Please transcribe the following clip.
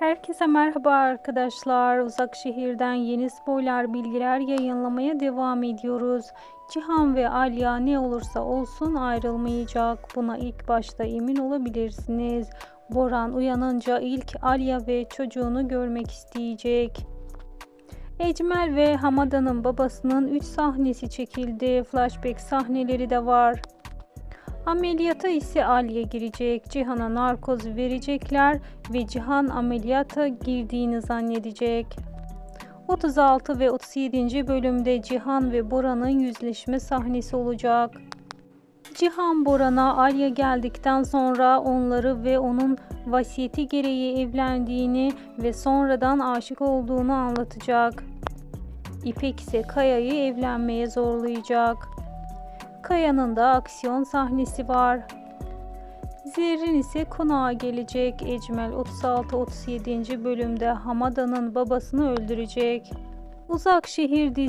Herkese merhaba arkadaşlar. Uzak şehirden yeni spoiler bilgiler yayınlamaya devam ediyoruz. Cihan ve Alya ne olursa olsun ayrılmayacak. Buna ilk başta emin olabilirsiniz. Boran uyanınca ilk Alya ve çocuğunu görmek isteyecek. Ecmel ve Hamada'nın babasının 3 sahnesi çekildi. Flashback sahneleri de var. Ameliyata ise Aliye girecek. Cihan'a narkoz verecekler ve Cihan ameliyata girdiğini zannedecek. 36 ve 37. bölümde Cihan ve Bora'nın yüzleşme sahnesi olacak. Cihan Boran'a Alya geldikten sonra onları ve onun vasiyeti gereği evlendiğini ve sonradan aşık olduğunu anlatacak. İpek ise Kaya'yı evlenmeye zorlayacak. Kaya'nın da aksiyon sahnesi var. Zerrin ise konağa gelecek. Ecmel 36-37. bölümde Hamada'nın babasını öldürecek. Uzak Şehir dizisi